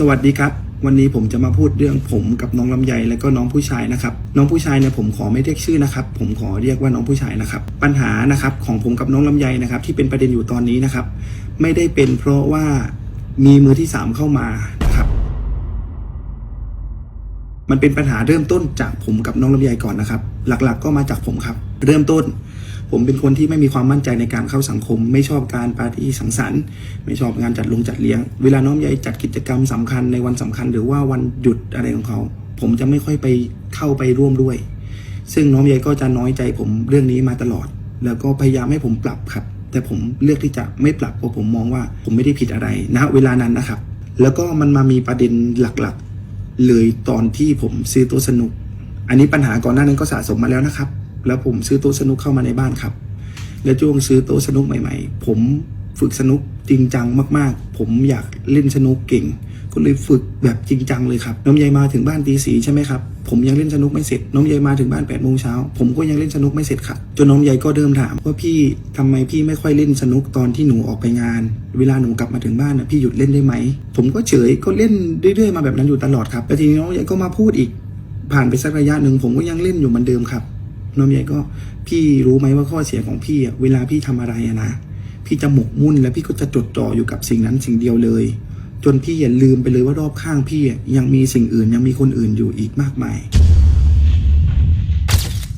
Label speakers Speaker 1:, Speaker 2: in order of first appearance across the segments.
Speaker 1: สวัสดีครับ วันนี้ผมจะมาพูดเรื่องผมกับน้องลำไยและก็น้องผู้ชายนะครับ น้องผู้ชายเนี่ยผมขอไม่เรียกชื่อนะครับ ผมขอเรียกว่าน้องผู้ชายนะครับ ปัญหานะครับของผมกับน้องลำไยนะครับ ที่เป็นประเด็นอยู่ตอนนี้นะครับ ไม่ได้เป็นเพราะว่ามีมือที่สามเข้ามานะครับ มันเป็นปัญหาเริ่มต้นจากผมกับน้องลำไยก่อนนะครับ หลักๆก็มาจากผมครับ เริ่มต้น ผมเป็นคนที่ไม่มีความมั่นใจในการเข้าสังคม ไม่ชอบการปาร์ตี้สังสรรค์ ไม่ชอบงานจัดลงจัดเลี้ยง เวลาน้องลำไยจัดกิจกรรมสำคัญในวันสำคัญ หรือว่าวันหยุดอะไรของเขา ผมจะไม่ค่อยไปเข้าไปร่วมด้วย ซึ่งน้องลำไยก็จะน้อยใจผมเรื่องนี้มาตลอด แล้วก็พยายามให้ผมปรับครับ แต่ผมเลือกที่จะไม่ปรับเพราะผมมองว่าผมไม่ได้ผิดอะไรณเวลานั้นนะครับ แล้วก็มันมามีประเด็นหลักๆเลยตอนที่ผมซื้อต๊ะสนุก อันนี้ปัญหาก่อนหน้านั้นก็สะสมมาแล้วนะครับ แล้วผมซื้อโต๊ะสนุกเข้ามาในบ้านครับ แล้วช่วงซื้อโต๊ะสนุกใหม่ ๆ ผมฝึกสนุกจริงจังมากๆ ผมอยากเล่นสนุกเก่ง ก็เลยฝึกแบบจริงจังเลยครับ น้องใยมาถึงบ้านตีสีใช่ไหมครับ ผมยังเล่นสนุกไม่เสร็จ น้องใยมาถึงบ้าน8ปดโมงเช้า ผมก็ยังเล่นสนุกไม่เสร็จครับจนน้องใยก็เดิมถามว่าพี่ทำไมพี่ไม่ค่อยเล่นสนุกตอนที่หนูออกไปงาน เวลาหนูกลับมาถึงบ้านนะพี่หยุดเล่นได้ไหม ผมก็เฉยก็เล่นเรื่อยๆมาแบบนั้นอยู่ตลอดครับแล้วทีนี้น้องใยก็มาพูดอีก ผ่านไปสักระยะหนึ่งผมก็ยังเล่นอยู่เหมือนเดิมครับ น้องใหญ่ก็พี่รู้ไหมว่าข้อเสียของพี่อะเวลาพี่ทำอะไรอะนะพี่จะหมกมุ่นแล้วพี่ก็จะจดจ่ออยู่กับสิ่งนั้นสิ่งเดียวเลย จนพี่อย่าลืมไปเลยว่ารอบข้างพี่ยังมีสิ่งอื่นยังมีคนอื่นอยู่อีกมากมาย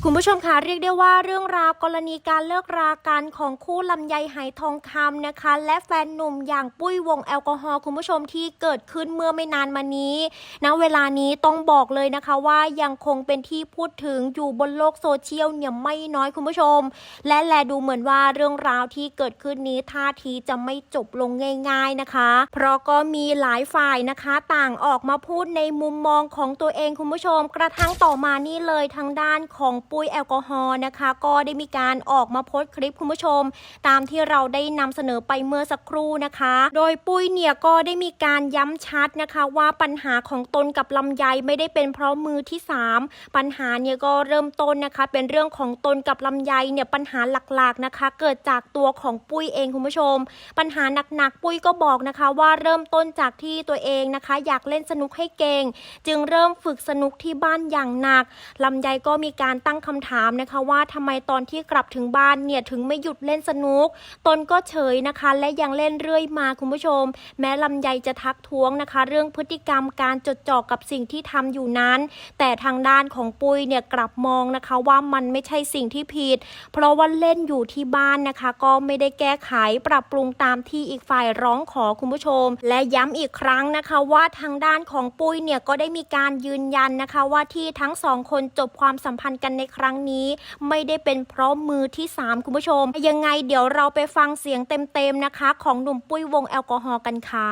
Speaker 2: คุณผู้ชมคะเรียกได้ว่าเรื่องราวกรณีการเลิกรากันของคู่ลำไยไหทองคำนะคะ และแฟนหนุ่มอย่างปุ้ยวงแอลกอฮอล์คุณผู้ชมที่เกิดขึ้นเมื่อไม่นานมานี้ณเวลานี้ต้องบอกเลยนะคะว่ายังคงเป็นที่พูดถึงอยู่บนโลกโซเชียลเนี่ยไม่น้อยคุณผู้ชม และแลดูเหมือนว่าเรื่องราวที่เกิดขึ้นนี้ท่าทีจะไม่จบลงง่าย ๆนะคะ เพราะก็มีหลายฝ่ายนะคะต่างออกมาพูดในมุมมองของตัวเองคุณผู้ชม กระทั่งต่อมานี่เลยทางด้านของปุ้ยแอลกอฮอล์นะคะ ก็ได้มีการออกมาโพสต์คลิปคุณผู้ชม ตามที่เราได้นำเสนอไปเมื่อสักครู่นะคะ โดยปุ้ยเนี่ยก็ได้มีการย้ำชัดนะคะ ว่าปัญหาของตนกับลำไยไม่ได้เป็นเพราะมือที่สามปัญหาเนี่ยก็เริ่มต้นนะคะ เป็นเรื่องของตนกับลำไยเนี่ยปัญหาหลักๆนะคะ เกิดจากตัวของปุ้ยเองคุณผู้ชม ปัญหาหนักๆปุ้ยก็บอกนะคะ ว่าเริ่มต้นจากที่ตัวเองนะคะ อยากเล่นสนุกให้เก่ง จึงเริ่มฝึกสนุกที่บ้านอย่างหนักลำไยก็มีการตั้งคำถามนะคะว่าทำไมตอนที่กลับถึงบ้านเนี่ยถึงไม่หยุดเล่นสนุก ตนก็เฉยนะคะ และยังเล่นเรื่อยมาคุณผู้ชม แม้ลำไยจะทักท้วงนะคะ เรื่องพฤติกรรมการจดจ่อกับสิ่งที่ทำอยู่นั้น แต่ทางด้านของปุ้ยเนี่ยกลับมองนะคะว่ามันไม่ใช่สิ่งที่ผิด เพราะว่าเล่นอยู่ที่บ้านนะคะ ก็ไม่ได้แก้ไขปรับปรุงตามที่อีกฝ่ายร้องขอคุณผู้ชม และย้ำอีกครั้งนะคะว่าทางด้านของปุ้ยเนี่ยก็ได้มีการยืนยันนะคะว่าที่ทั้งสองคนจบความสัมพันธ์กันในครั้งนี้ ไม่ได้เป็นเพราะมือที่สามคุณผู้ชม ยังไงเดี๋ยวเราไปฟังเสียงเต็มๆนะคะ ของหนุ่มปุ้ยวงแอลกอฮอล์กันค่ะ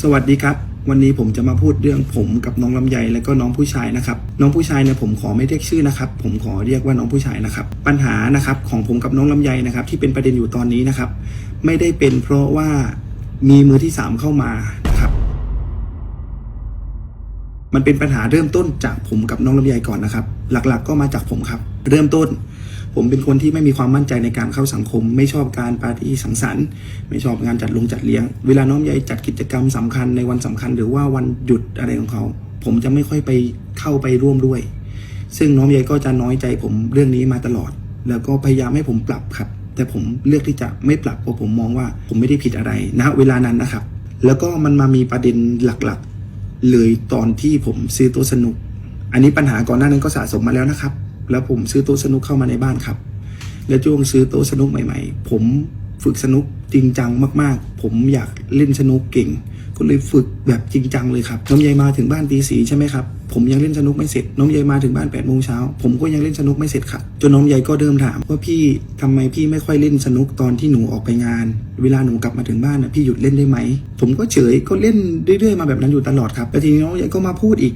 Speaker 1: สวัสดีครับ วันนี้ผมจะมาพูดเรื่องผมกับน้องลำไยและก็น้องผู้ชายนะครับ น้องผู้ชายเนี่ยผมขอไม่เรียกชื่อนะครับ ผมขอเรียกว่าน้องผู้ชายนะครับ ปัญหานะครับของผมกับน้องลำไยนะครับ ที่เป็นประเด็นอยู่ตอนนี้นะครับ ไม่ได้เป็นเพราะว่ามีมือที่สามเข้ามา มันเป็นปัญหาเริ่มต้นจากผมกับน้องลำไยก่อนนะครับ หลักๆก็มาจากผมครับ เริ่มต้น ผมเป็นคนที่ไม่มีความมั่นใจในการเข้าสังคม ไม่ชอบการปาร์ตี้สังสรรค์ ไม่ชอบงานจัดลงจัดเลี้ยง เวลาน้องใหญ่จัดกิจกรรมสำคัญในวันสำคัญ หรือว่าวันหยุดอะไรของเขา ผมจะไม่ค่อยไปเข้าไปร่วมด้วย ซึ่งน้องใหญ่ก็จะน้อยใจผมเรื่องนี้มาตลอด แล้วก็พยายามให้ผมปรับครับ แต่ผมเลือกที่จะไม่ปรับเพราะผมมองว่าผมไม่ได้ผิดอะไรณเวลานั้นนะครับ แล้วก็มันมามีประเด็นหลักๆ เลยตอนที่ผมซื้อโต๊ะสนุก อันนี้ปัญหาก่อนหน้านั้นก็สะสมมาแล้วนะครับ แล้วผมซื้อโต๊ะสนุกเข้ามาในบ้านครับ แล้วช่วงซื้อโต๊ะสนุกใหม่ ๆ ผมฝึกสนุกจริงจังมาก ๆ ผมอยากเล่นสนุกเก่ง ก็เลยฝึกแบบจริงจังเลยครับน้องใยมาถึงบ้านตีสีใช่ไหมครับผมยังเล่นสนุกไม่เสร็จ น้องใยมาถึงบ้าน8ปดโมงเช้าผมก็ยังเล่นสนุกไม่เสร็จครับจนน้องใยก็เดิมถามว่าพี่ทำไมพี่ไม่ค่อยเล่นสนุกตอนที่หนูออกไปงาน เวลาหนูกลับมาถึงบ้านนะพี่หยุดเล่นได้ไหมผมก็เฉยก็เล่นเรื่อยๆมาแบบนั้นอยู่ตลอดครับแล้วทีนี้น้องใยก็มาพูดอีก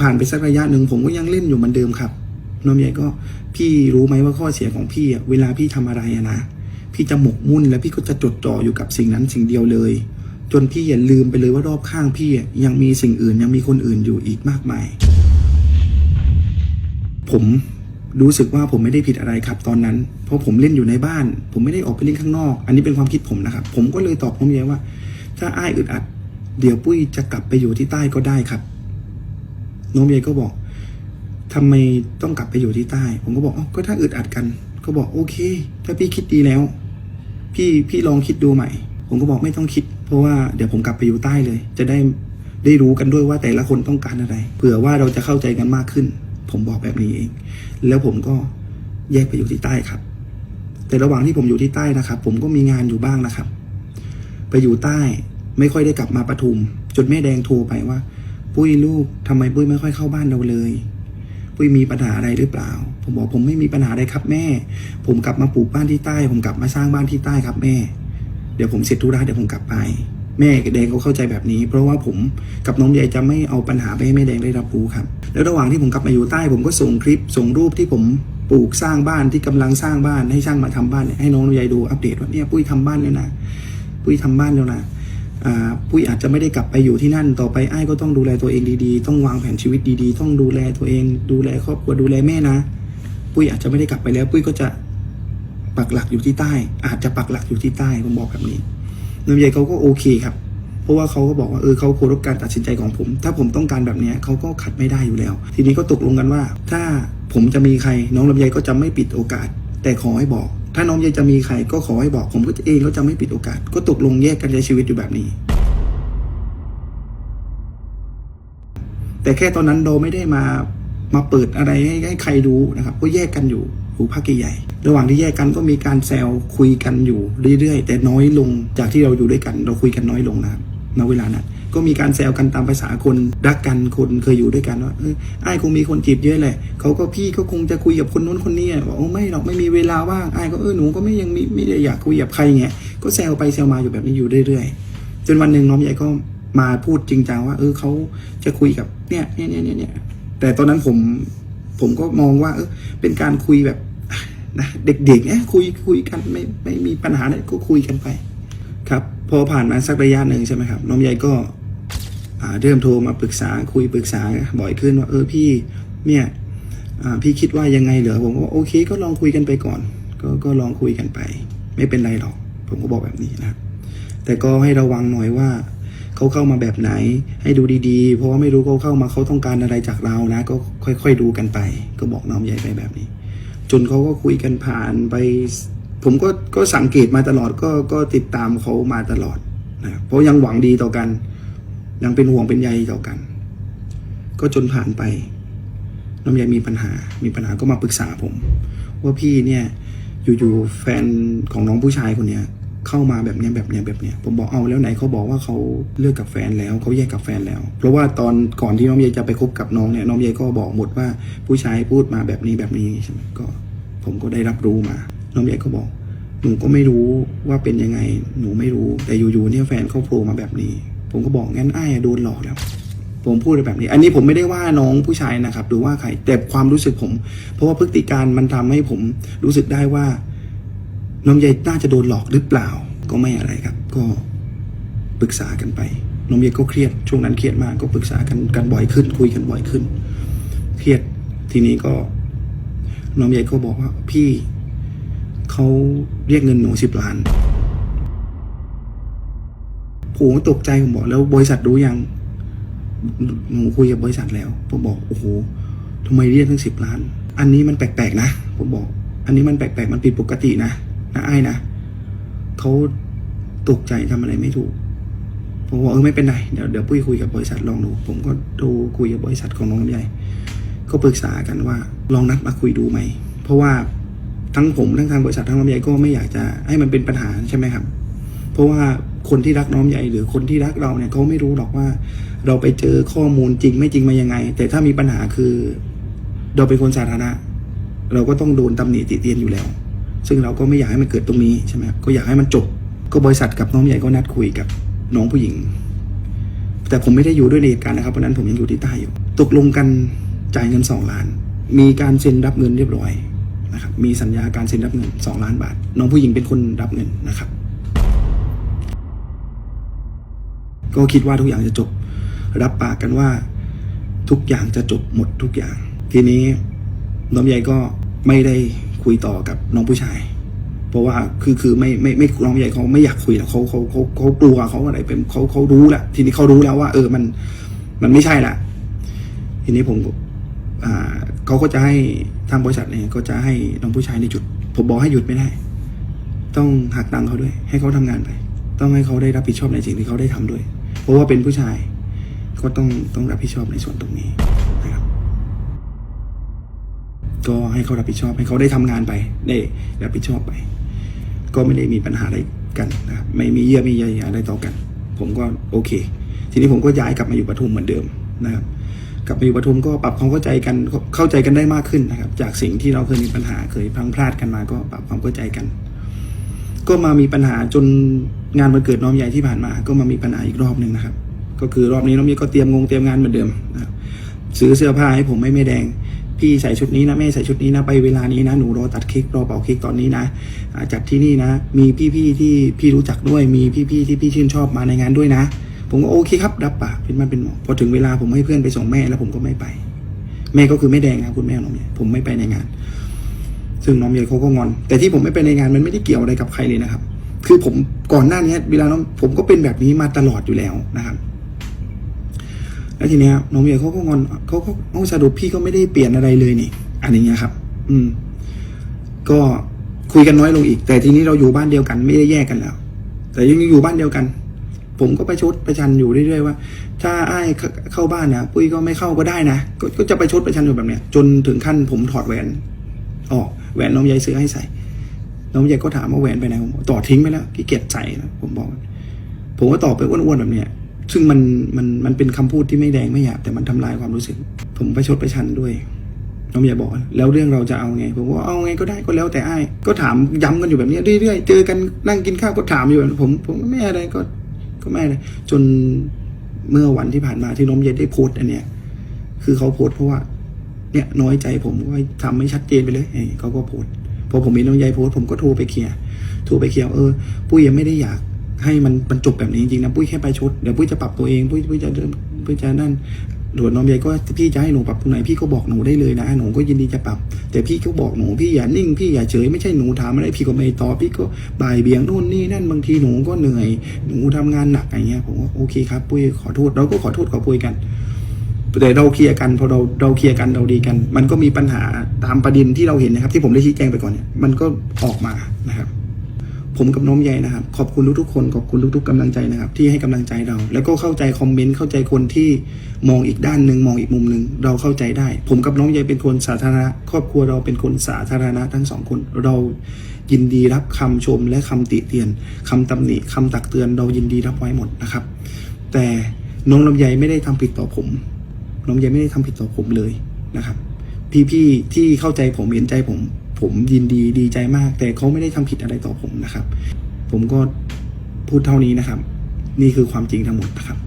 Speaker 1: ผ่านไปสักระยะหนึ่งผมก็ยังเล่นอยู่เหมือนเดิมครับ น้องใหญ่ก็พี่รู้ไหมว่าข้อเสียของพี่เวลาพี่ทำอะไรอะนะพี่จะหมกมุ่นแล้วพี่ก็จะจดจ่ออยู่กับสิ่งนั้นสิ่งเดียวเลย จนพี่อย่าลืมไปเลยว่ารอบข้างพี่ยังมีสิ่งอื่นยังมีคนอื่นอยู่อีกมากมาย ผมรู้สึกว่าผมไม่ได้ผิดอะไรครับตอนนั้น เพราะผมเล่นอยู่ในบ้าน ผมไม่ได้ออกไปเล่นข้างนอก อันนี้เป็นความคิดผมนะครับ ผมก็เลยตอบน้องใหญ่ว่า ถ้าอ้ายอึดอัด เดี๋ยวปุ้ยจะกลับไปอยู่ที่ใต้ก็ได้ครับ น้องลำไยก็บอกทำไมต้องกลับไปอยู่ที่ใต้ ผมก็บอกอ๋อก็ถ้าอึดอัดกัน ก็บอกโอเค ถ้าพี่คิดดีแล้ว พี่พี่ลองคิดดูใหม่ ผมก็บอกไม่ต้องคิด เพราะว่าเดี๋ยวผมกลับไปอยู่ใต้เลย จะได้ได้รู้กันด้วยว่าแต่ละคนต้องการอะไรเผื่อว่าเราจะเข้าใจกันมากขึ้น ผมบอกแบบนี้เอง แล้วผมก็แยกไปอยู่ที่ใต้ครับ แต่ระหว่างที่ผมอยู่ที่ใต้นะครับ ผมก็มีงานอยู่บ้างนะครับ ไปอยู่ใต้ไม่ค่อยได้กลับมาปทุมจนแม่แดงโทรไปว่า ปุ้ยลูกทำไมปุ้ยไม่ค่อยเข้าบ้านเราเลยปุ้ยมีปัญหาอะไรหรือเปล่า ผมบอกผมไม่มีปัญหาอะไรครับแม่ ผมกลับมาปลูกบ้านที่ใต้ ผมกลับมาสร้างบ้านที่ใต้ครับแม่ เดี๋ยวผมเสร็จธุระเดี๋ยวผมกลับไป แม่แดงเขาเข้าใจแบบนี้ เพราะว่าผมกับน้องใหญ่จะไม่เอาปัญหาไปให้แม่แดงได้รับรู้ครับ แล้วระหว่างที่ผมกลับมาอยู่ใต้ ผมก็ส่งคลิปส่งรูปที่ผมปลูกสร้างบ้านที่กำลังสร้างบ้านให้ช่างมาทำบ้านให้น้องลำไยดูอัปเดตว่าเนี่ยปุ้ยทำบ้านแล้วนะปุ้ยทำบ้านแล้วนะปุ้ยอาจจะไม่ได้กลับไปอยู่ที่นั่นต่อไปไอ้ก็ต้องดูแลตัวเองดีๆ ต้องวางแผนชีวิตดีๆ ต้องดูแลตัวเอง ดูแลครอบครัวดูแลแม่นะ ปุ้ยอาจจะไม่ได้กลับไปแล้ว ปุ้ยก็จะ ปักหลักอยู่ที่ใต้ อาจจะปักหลักอยู่ที่ใต้ผมบอกแบบนี้ลำไยเขาก็โอเคครับ เพราะว่าเขาก็บอกว่าเออเขาเคารพการตัดสินใจของผม ถ้าผมต้องการแบบนี้เขาก็ขัดไม่ได้อยู่แล้ว ทีนี้ก็ตกลงกันว่า ถ้าผมจะมีใคร น้องลำไยก็จะไม่ปิดโอกาส แต่ขอให้บอก ถ้าน้องลำไยจะมีใครก็ขอให้บอก ผมก็เองก็จะไม่ปิดโอกาส ก็ตกลงแยกกันใช้ชีวิตอยู่แบบนี้แต่แค่ตอนนั้นเราไม่ได้มามาเปิดอะไรให้ให้ใครรู้นะครับ ก็แยกกันอยู่ อยู่พักใหญ่ ระหว่างที่แยกกันก็มีการแซวคุยกันอยู่เรื่อยๆ แต่น้อยลงจากที่เราอยู่ด้วยกัน เราคุยกันน้อยลงนะครับณเวลานั้นก็มีการแซวกันตามภาษาคนรักกันคนเคยอยู่ด้วยกันว่าไอ้คงมีคนจีบเยอะแหละเขาก็พี่ก็คงจะคุยกับคนนู้นคนนี้อะบอกโอ้ไม่หรอกไม่มีเวลาว่างไอ้ก็เออหนูก็ไม่ยังมีไม่ได้อยากคุยกับใครไงก็แซวไปแซวมาอยู่แบบนี้อยู่เรื่อยๆจนวันหนึ่งน้องใหญ่ก็มาพูดจริงจังว่า เออเขาจะคุยกับเนี่ยเนี่ยเนี่ยเนี่ยเนี่ยแต่ตอนนั้นผม ผมก็มองว่าเออเป็นการคุยแบบนะเด็กๆเอ๊ะคุยคุยกันไม่ไม่มีปัญหาอะไรก็คุยกันไป ครับ พอผ่านมาสักระยะหนึ่งใช่ไหมครับ น้องใหญ่ก็เริ่มโทรมาปรึกษาคุยปรึกษาบ่อยขึ้นว่าเออพี่เนี่ยพี่คิดว่ายังไงเหรอผมก็โอเค ก็ลองคุยกันไปก่อน ก็ก็ลองคุยกันไป ไม่เป็นไรหรอก ผมก็บอกแบบนี้นะครับแต่ก็ให้ระวังหน่อยว่า เขาเข้ามาแบบไหน ให้ดูดีๆ เพราะว่าไม่รู้เขาเข้ามาเขาต้องการอะไรจากเรานะ ก็ค่อยๆดูกันไป ก็บอกน้องใหญ่ไปแบบนี้ จนเขาก็คุยกันผ่านไป ผมก็ก็สังเกตมาตลอดก็ก็ติดตามเขามาตลอดนะเพราะยังหวังดีต่อกัน ยังเป็นห่วงเป็นใยต่อกัน ก็จนผ่านไป น้องใหญ่มีปัญหา มีปัญหาก็มาปรึกษาผม ว่าพี่เนี่ยอยู่ๆแฟนของน้องผู้ชายคนเนี้ย เข้ามาแบบเนี้ยแบบเนี้ยแบบเนี้ยผมบอกเอาแล้วไหนเขาบอกว่าเขาเลิกกับแฟนแล้วเขาแยกกับแฟนแล้ว เพราะว่าตอนก่อนที่น้องเยจะไปคบกับน้องเนี่ยน้องเยก็บอกหมดว่าผู้ชายพูดมาแบบนี้แบบนี้ใช่ไหมก็ผมก็ได้รับรู้มา น้องเยก็บอก หนูก็ไม่รู้ว่าเป็นยังไงหนูไม่รู้แต่อยู่ๆเนี่ยแฟนเขาโผล่มาแบบนี้ ผมก็บอกงั้นไอ้โดนหลอกแล้วผมพูดแบบนี้ อันนี้ผมไม่ได้ว่าน้องผู้ชายนะครับหรือว่าใครแต่ความรู้สึกผม เพราะว่าพฤติการมันทำให้ผมรู้สึกได้ว่า น้องใยน่าจะโดนหลอกหรือเปล่า ก็ไม่อะไรครับ ก็ปรึกษากันไป น้องใยก็เครียด ช่วงนั้นเครียดมาก ก็ปรึกษากันกันบ่อยขึ้น คุยกันบ่อยขึ้น เครียด ทีนี้ก็ น้องใยก็บอกว่า พี่เขาเรียกเงินหนูสิบล้านผมตกใจผมบอกแล้วบริษัทรู้ยัง หนูคุยกับบริษัทแล้ว ผมบอกโอ้โหทำไมเรียกทั้งสิบล้าน อันนี้มันแปลกๆนะ ผมบอก อันนี้มันแปลกๆ มันผิดปกตินะ นะไอ้นะเขาตกใจทำอะไรไม่ถูกผมบอกเออไม่เป็นไรเดี๋ยวเดี๋ยวปุ้ยคุยกับบริษัทลองดู ผมก็ดูคุยกับบริษัทของน้องลำไยก็ปรึกษากันว่าลองนัดมาคุยดูไหม เพราะว่าทั้งผมทั้งทางบริษัททั้งลำไยก็ไม่อยากจะให้มันเป็นปัญหาใช่ไหมครับ เพราะว่าคนที่รักน้องใหญ่หรือคนที่รักเราเนี่ยเขาไม่รู้หรอกว่า เราไปเจอข้อมูลจริงไม่จริงมายังไง แต่ถ้ามีปัญหาคือ เราเป็นคนสาธารณะ เราก็ต้องโดนตำหนิติเตียนอยู่แล้ว ซึ่งเราก็ไม่อยากให้มันเกิดตรงนี้ใช่ไหมก็อยากให้มันจบ ก็บริษัทกับน้องใหญ่ก็นัดคุยกับน้องผู้หญิง แต่ผมไม่ได้อยู่ด้วยในเหตุการณ์นะครับเพราะฉะนั้นผมยังอยู่ที่ใต้อยู่ ตกลงกันจ่ายเงินสองล้าน มีการเซ็นรับเงินเรียบร้อยนะครับ มีสัญญาการเซ็นรับเงินสองล้านบาท น้องผู้หญิงเป็นคนรับเงินนะครับ ก็คิดว่าทุกอย่างจะจบ รับปากกันว่าทุกอย่างจะจบหมดทุกอย่าง ทีนี้น้องใหญ่ก็ไม่ได้ คุยต่อกับน้องผู้ชาย เพราะว่าคือคือไม่ไม่ไม่น้องใหญ่เขาไม่อยากคุยแล้วเขาเขาเขาเขากลัวเขาอะไรเป็นเขาเขารู้แหละทีนี้เขารู้แล้วว่า เออมันมันไม่ใช่ละทีนี้ผมอ่าเขาก็จะให้ทางบริษัทเนี่ยก็จะให้น้องผู้ชายในหยุด ผมบอกให้หยุดไม่ได้ ต้องหักตังค์เขาด้วย ให้เขาทำงานไป ต้องให้เขาได้รับผิดชอบในสิ่งที่เขาได้ทำด้วย เพราะว่าเป็นผู้ชาย ก็ต้องต้องรับผิดชอบในส่วนตรงนี้ ก็ให้เขารับผิดชอบให้เขาได้ทำงานไปได้รับผิดชอบไป ก็ไม่ได้มีปัญหาอะไรกันนะครับไม่มีเยื่อมีใยอะไรต่อกัน ผมก็โอเค ทีนี้ผมก็ย้ายกลับมาอยู่ปทุมเหมือนเดิมนะครับกลับมาอยู่ปทุมก็ปรับความเข้าใจกันเข้าใจกันได้มากขึ้นนะครับ จากสิ่งที่เราเคยมีปัญหาเคยพลังพลาดกันมาก็ปรับความเข้าใจกัน ก็มามีปัญหาจนงานวันเกิดน้องใหญ่ที่ผ่านมา ก็มามีปัญหาอีกรอบหนึ่งนะครับ ก็คือรอบนี้น้องใหญ่ก็เตรียมงงเตรียมงานเหมือนเดิมนะครับซื้อเสื้อผ้าให้ผมไม่ไม่แดง พี่ใส่ชุดนี้นะแม่ใส่ชุดนี้นะไปเวลานี้นะหนูรอตัดเค้กรอเป่าเค้กตอนนี้นะจัดที่นี่นะ มีพี่ๆที่พี่รู้จักด้วย มีพี่ๆที่พี่ชื่นชอบมาในงานด้วยนะ ผมก็โอเคครับรับปากเป็นมันเป็นหมอพอถึงเวลาผมให้เพื่อนไปส่งแม่แล้วผมก็ไม่ไป แม่ก็คือแม่แดงนะครับคุณแม่น้องใหญ่ผมไม่ไปในงาน ซึ่งน้องใหญ่เขาก็งอน แต่ที่ผมไม่ไปในงานมันไม่ได้เกี่ยวอะไรกับใครเลยนะครับ คือผมก่อนหน้านี้เวลาน้องผมก็เป็นแบบนี้มาตลอดอยู่แล้วนะครับ แล้วทีเนี้ยน้องใหญ่เขาก็งอนเขาก็เอาสรุปพี่ก็ไม่ได้เปลี่ยนอะไรเลยนี่อันนี้เงี้ยครับ อืม ก็คุยกันน้อยลงอีก แต่ทีนี้เราอยู่บ้านเดียวกันไม่ได้แยกกันแล้ว แต่ยังอยู่บ้านเดียวกัน ผมก็ไปชดประชันอยู่เรื่อยๆว่า ถ้าไอ้เข้าเข้าบ้านนะปุ้ยก็ไม่เข้าก็ได้นะกก็จะไปชดประชันอยู่แบบเนี้ย จนถึงขั้นผมถอดแหวนออกแหวนน้องใหญ่ซื้อให้ใส่น้องใหญ่ก็ถามว่าแหวนไปไหนผมบอกต่อทิ้งไปแล้วขี้เกียจใส่นะผมบอก ผมก็ตอบไปอ้วนๆแบบเนี้ย ซึ่งมันมันมันเป็นคำพูดที่ไม่แดงไม่หยาบแต่มันทำลายความรู้สึก ผมไปชดไปชันด้วยน้องใหญ่บอก แล้วเรื่องเราจะเอาไง ผมว่าเอาไงก็ได้ก็แล้วแต่ไอ้ก็ถามย้ำกันอยู่แบบนี้เรื่อยๆเจอกันนั่งกินข้าวก็ถามอยู่แบบนั้ผมผมไม่อะไรก็ก็ไม่อะไรจนเมื่อวันที่ผ่านมาที่น้องใหญ่ได้โพสต์อันเนี้ยคือเขาโพสต์เพราะว่า เนี่ยน้อยใจผมก็ทำไม่ชัดเจนไปเลยเอ้ยเขาก็โพสต์พอผมเห็นน้องใหญ่โพสต์ผมก็โทรไปเคลียร์โทรไปเคลียร์เออปุ้ยยังไม่ได้อยาก ให้มันบรรจบแบบนี้จริงๆนะปุ้ยแค่ไปชดเดี๋ยวปุ้ยจะปรับตัวเองปุ้ยปุ้ยจะนปุ้ยจะนั่นหลวนน้องใหญ่ก็พี่จะให้หนูปรับตรงไหนพี่ก็บอกหนูได้เลยนะหนูก็ยินดีจะปรับ แต่พี่ก็บอกหนูพี่อย่านิ่งพี่อย่าเฉยไม่ใช่หนูถามอะไรพี่ก็ไม่ตอบพี่ก็บ่ายเบี่ยงนู่นนี่นั่นบางทีหนูก็เหนื่อยหนูทำงานหนักอย่างเงี้ยผมว่าโอเคครับปุ้ยขอโทษเราก็ขอโทษขอโพยกันแต่เราเคลียร์กันพอเราเราเคลียร์กันเราดีกัน มันก็มีปัญหาตามประเด็นที่เราเห็นนะครับ ที่ผมได้ชี้แจงไปก่อนเนี่ยมันก็ออกมานะครับ ผมกับน้องใหญ่นะครับ ขอบคุณทุกๆคนขอบคุณทุกๆกำลังใจนะครับ ที่ให้กำลังใจเรา แล้วก็เข้าใจคอมเมนต์เข้าใจคนที่มองอีกด้านหนึ่งมองอีกมุมหนึ่งเราเข้าใจได้ ผมกับน้องใหญ่เป็นคนสาธารณะ ครอบครัวเราเป็นคนสาธารณะทั้งสองคน เรายินดีรับคำชมและคำติเตียนคำตำหนิคำตักเตือน เรายินดีรับไว้หมดนะครับ แต่น้องลำไยไม่ได้ทำผิดต่อผม น้องใยไม่ได้ทำผิดต่อผมเลยนะครับ พี่ๆที่เข้าใจผมเห็นใจผม ผมยินดีดีใจมาก แต่เขาไม่ได้ทำผิดอะไรต่อผมนะครับ ผมก็พูดเท่านี้นะครับ นี่คือความจริงทั้งหมดนะครับ